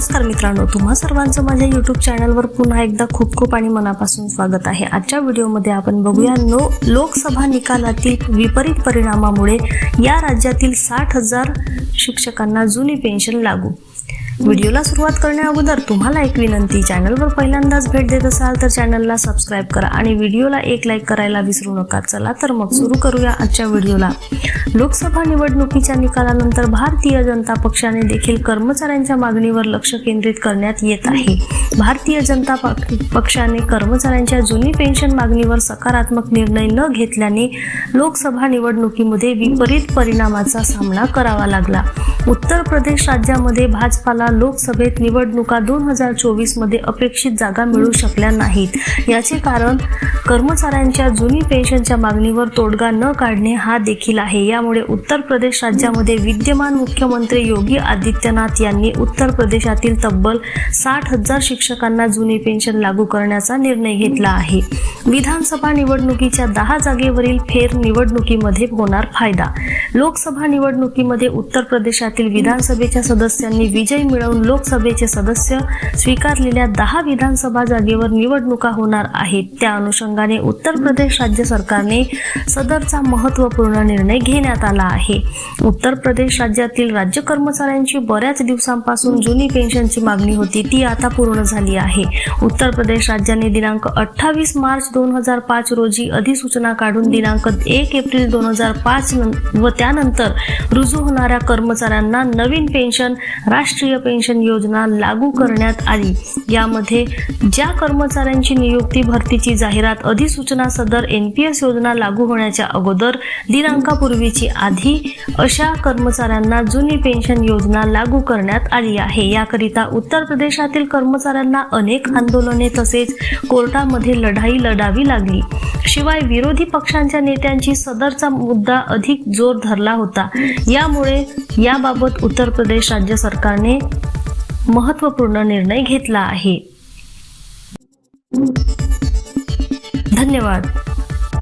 मित्रांनो तुम्हा सर्वांचं माझ्या युट्यूब चॅनलवर पुन्हा एकदा खूप खूप आणि मनापासून स्वागत आहे. आजच्या व्हिडिओमध्ये आपण बघूया नो लोकसभा निकालातील विपरीत परिणामामुळे या राज्यातील साठ हजार शिक्षकांना जुनी पेन्शन लागू. व्हिडिओला सुरुवात करण्या अगोदर तुम्हाला एक विनंती चॅनलवर पहिल्यांदाच भेट देत असाल तर चॅनलला सबस्क्राईब करा आणि व्हिडिओला एक लाईक करायला विसरू नका. चला तर मग सुरू करूया आजच्या व्हिडिओला. लोकसभा निवडणुकीच्या निकालानंतर भारतीय जनता पक्षाने देखील कर्मचाऱ्यांच्या मागणीवर लक्ष केंद्रित करण्यात येत आहे. भारतीय जनता पक- पक्षाने कर्मचाऱ्यांच्या जुनी पेन्शन मागणीवर सकारात्मक निर्णय न घेतल्याने लोकसभा निवडणुकीमध्ये विपरीत परिणामाचा सामना करावा लागला. उत्तर प्रदेश राज्यामध्ये भाजपाला लोकसभेत निवडणुका दोन हजार चोवीसमध्ये अपेक्षित जागा मिळू शकल्या नाहीत. याचे कारण कर्मचाऱ्यांच्या जुनी पेन्शनच्या मागणीवर तोडगा न काढणे हा देखील आहे. यामुळे उत्तर प्रदेश राज्यामध्ये विद्यमान मुख्यमंत्री योगी आदित्यनाथ यांनी उत्तर प्रदेशातील तब्बल साठ हजार शिक्षकांना जुनी पेन्शन लागू करण्याचा निर्णय घेतला आहे. विधानसभा निवडणुकीच्या दहा जागेवरील फेर निवडणुकीमध्ये होणार फायदा. लोकसभा निवडणुकीमध्ये उत्तर प्रदेशातील विधानसभेच्या सदस्यांनी विजय मिळवून लोकसभेचे सदस्य स्वीकारलेल्या दहा विधानसभा जागेवर निवडणुका होणार आहेत. त्या अनुषंगाने उत्तर प्रदेश राज्य सरकारने सदरचा महत्त्वपूर्ण निर्णय घेण्यात आला आहे. उत्तर प्रदेश राज्यातील राज्य कर्मचाऱ्यांची बऱ्याच दिवसांपासून जुनी पेन्शनची मागणी होती. ती आता पूर्ण झाली आहे. उत्तर प्रदेश राज्याने दिनांक अठ्ठावीस मार्च दोन हजार पाच रोजी अधिसूचना काढून दिनांक एक एप्रिल दोन हजार पाच व त्यानंतर रुजू होणाऱ्या कर्मचाऱ्यांना नवीन पेन्शन राष्ट्रीय पेन्शन योजना लागू करण्यात आली. यामध्ये ज्या कर्मचाऱ्यांची नियुक्ती भरतीची जाहिरात अधिसूचना सदर एन पी एस योजना लागू होण्याच्या अगोदर दिनांकापूर्वीची आधी अशा कर्मचाऱ्यांना जुनी पेन्शन योजना लागू करण्यात आली आहे. याकरिता उत्तर प्रदेशातील कर्मचाऱ्यांना अनेक आंदोलने तसेच कोर्टामध्ये लढाई लढावी लागली. शिवाय विरोधी पक्षांच्या नेत्यांची सदरचा मुद्दा अधिक जोर धरला होता. यामुळे याबाबत उत्तर प्रदेश राज्य सरकारने महत्त्वपूर्ण निर्णय घेतला आहे. धन्यवाद.